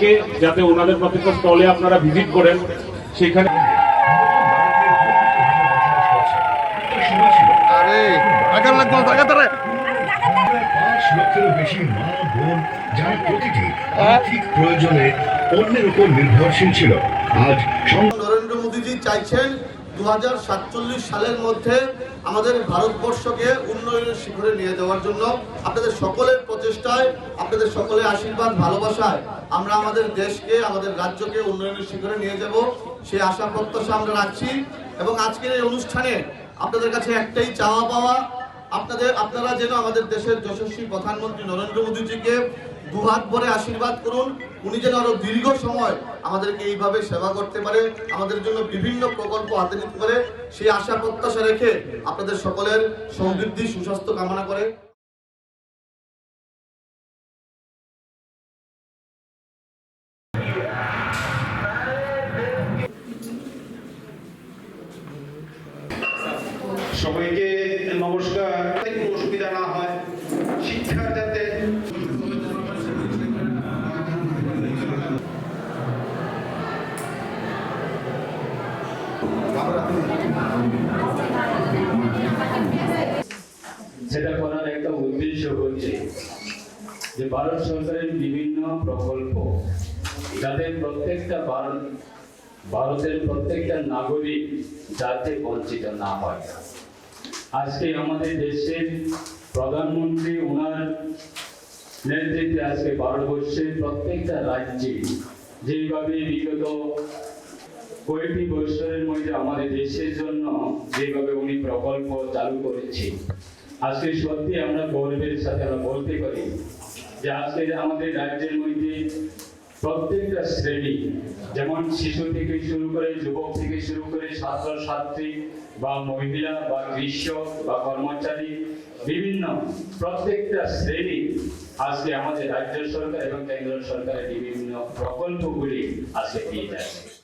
থেকে যাতে ওনাদের প্রত্যেকটা স্টলে আপনারা ভিজিট করেন সেখানে বেশি মা বোন যারা প্রতিটি আর্থিক প্রয়োজনে অন্যের উপর নির্ভরশীল ছিল আজ নরেন্দ্র মোদীজি চাইছেন দু হাজার সাতচল্লিশ সালের মধ্যে আমাদের ভারতবর্ষকে উন্নয়নের শিখরে নিয়ে যাওয়ার জন্য। আপনাদের সকলের প্রচেষ্টায় আপনাদের সকলের আশীর্বাদ ভালোবাসায় আমরা আমাদের দেশকে, আমাদের রাজ্যকে উন্নয়নের শিখরে নিয়ে যাব। সেই আশা প্রত্যাশা আমরা রাখছি। এবং আজকের এই অনুষ্ঠানে আপনাদের কাছে একটাই চাওয়া পাওয়া, আপনাদের, আপনারা যেন আমাদের দেশের যশস্বী প্রধানমন্ত্রী নরেন্দ্র মোদীজিকে দুহাত ভরে আশীর্বাদ করুন। উনি যেন আরও দীর্ঘ সময় আমাদেরকে এইভাবে সেবা করতে পারে, আমাদের জন্য বিভিন্ন প্রকল্প হাতে নিতে পারে, সেই আশা প্রত্যাশা রেখে আপনাদের সকলের সমৃদ্ধি, সুস্বাস্থ্য কামনা করে সবাইকে নমস্কার। কোনো অসুবিধা না হয় শিক্ষার যাতে সেটা করার একটা উদ্দেশ্য হচ্ছে যে ভারত সরকারের বিভিন্ন প্রকল্প, যাতে প্রত্যেকটা ভারতের প্রত্যেকটা নাগরিক যাতে বঞ্চিত না হয়। আজকে আমাদের দেশের প্রধানমন্ত্রী ওনার নেতৃত্বে আজকে ভারতবর্ষের প্রত্যেকটা রাজ্যে যেভাবে বিগত কয়েকটি বছরের মধ্যে আমাদের দেশের জন্য যেভাবে উনি প্রকল্প চালু করেছে, আজকে সত্যি আমরা গর্বের সাথে আমরা বলতে পারি যে আজকে আমাদের রাজ্যের মধ্যে প্রত্যেকটা শ্রেণি, যেমন শিশু থেকে শুরু করে যুবক থেকে শুরু করে ছাত্র, ছাত্রী বা মহিলা বা কৃষক বা কর্মচারী, বিভিন্ন প্রত্যেকটা শ্রেণি আজকে আমাদের রাজ্য সরকার এবং কেন্দ্র সরকারের বিভিন্ন প্রকল্পগুলি আজকে দিয়ে যাচ্ছে।